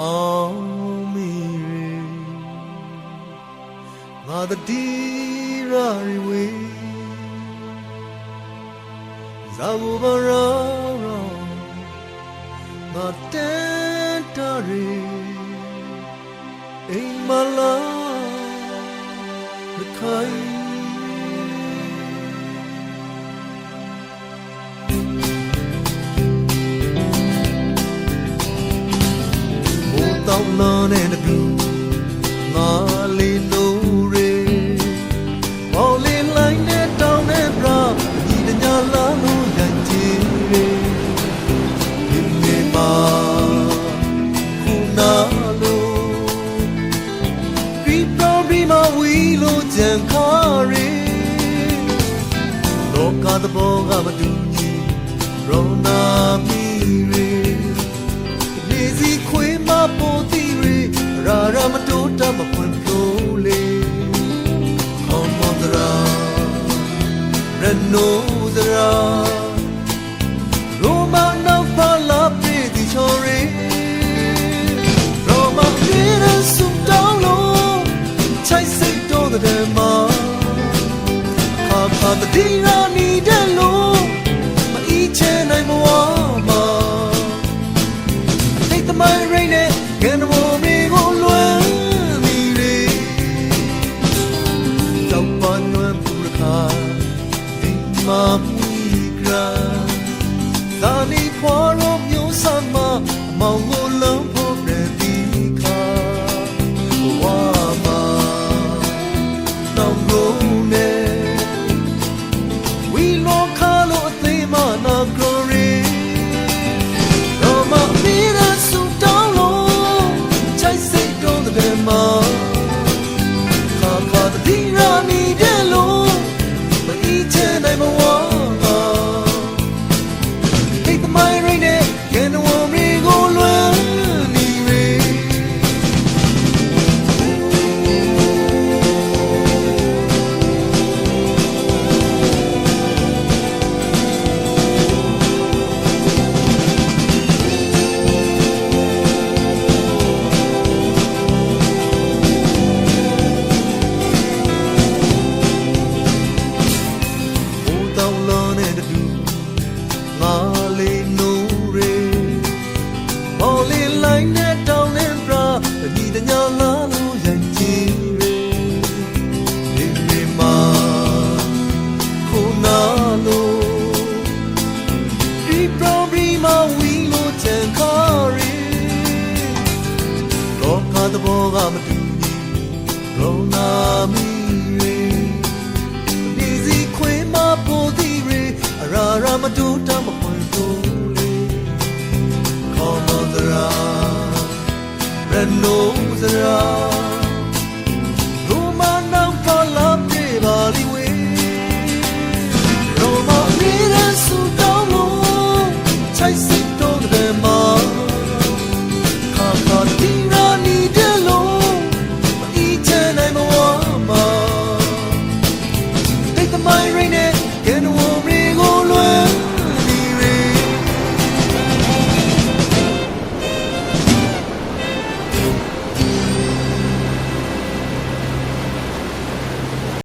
အောင်မီရေငါတတိရာရီဝေ ငါတန်တရီအိမ်မလာမခိုင်ဘိုးတောင်းလန်းတဲ့တူငါလေးလို့ရေမောင်လေးလိုက်တဲ့တောင်းတဲ့ဘရာဒီတညာလာလို့ရန်ချီရေဒီနေပါခုနာလို့ဒီပရောဘီမဝီလို့ကြံခါရေလောကသဘောကမတူညီရောနာ က တဲ့တူငါလေးနိုးရေမော်လေးလိုက်နဲ့တောင်းနဲ့ပြဒီတညာလာလို့ရိုက်ကြည့်ရေဒီမေမာခုနာလို့ဒီပရောဘလီမဝီလို့ချန်ခါရေလောကသဘောကမတူညီရောနာမီရေ ဝေရိုမန်မီရဆူတောင်းလို့ချိုက်စစ်တော့တဲ့မှာခါခါတီရာနီတယ်လို့မအီချန်နိုင်မဝါမှာ Take the mind rain it, get away.